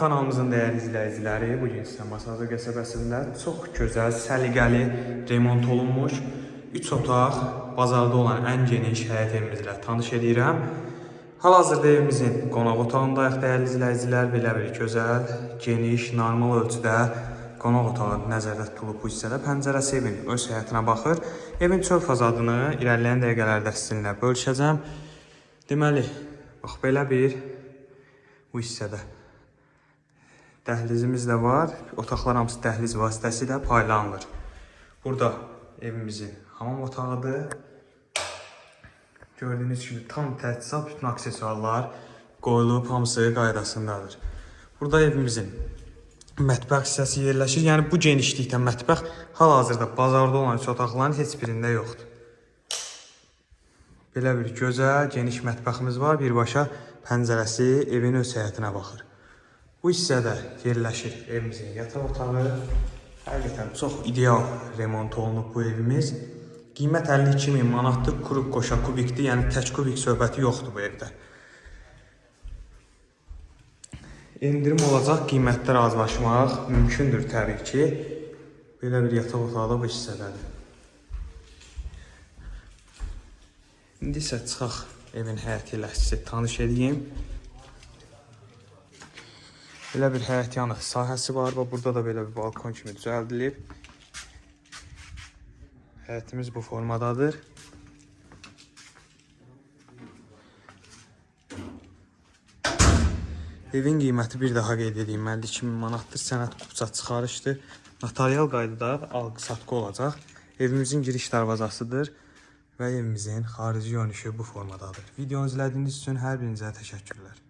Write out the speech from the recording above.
kanalımızın dəyərli izləyiciləri, bu gün sizə Masazır qəsəbəsində çox gözəl, səliqəli remont olunmuş 3 otaq, bazarda olan ən geniş həyət evimizlə tanış edirəm. Hal-hazırda evimizin qonaq otağındayıq dəyərli izləyicilər. Belə bir gözəl, geniş, normal ölçüdə qonaq otağı nəzərdə tutulub bu hissədə. Pəncərəsi evin öz həyətinə baxır. Evin çöl fazadını irəliləyən dəqiqələrdə sizinlə bölüşəcəm. Deməli, bax belə bir bu hissədə dəhlizimiz də var. Otaqlar hamısı dəhliz vasitəsilə paylanılır. Burada evimizin hamam otağıdır. Gördüyünüz kimi tam təchizat, bütün aksesuarlar qoyulub, hamısı qaydasındadır. Burada evimizin mətbəx hissəsi yerləşir. Yəni bu genişlikdə mətbəx hal-hazırda bazarda olan üç otaqların heç birində yoxdur. Belə bir gözəl, geniş mətbəximiz var. Birbaşa pəncərəsi evin öz həyətinə baxır. Bu hissədə yerləşir evimizin yataq otağı. Həqiqətən çox ideal remont olunub bu evimiz. Qiymət 52 min manatdır. Kuru qoşa kubikdir. Yəni tək kubik söhbəti yoxdur bu evdə. Endirim olacaq, qiymətdə razılaşmaq mümkündür təbii ki. Belə bir yataq otağı da bu hissədədir. İndi isə çıxaq evin həyəti ilə sizə tanış edeyim. Belə bir həyət yanı sahəsi var və burada da belə bir balkon kimi düzəldilib. Həyətimiz bu formadadır. Evin qiyməti bir daha qeyd edeyim, 52 min manatdır. Sənəd tutubsa çıxarışdır. Notarial qaydada alqı-satqı olacaq. Evimizin giriş darvazasıdır və evimizin xarici görünüşü bu formadadır. Videonu izlədiyiniz üçün hər birinizə təşəkkürlər.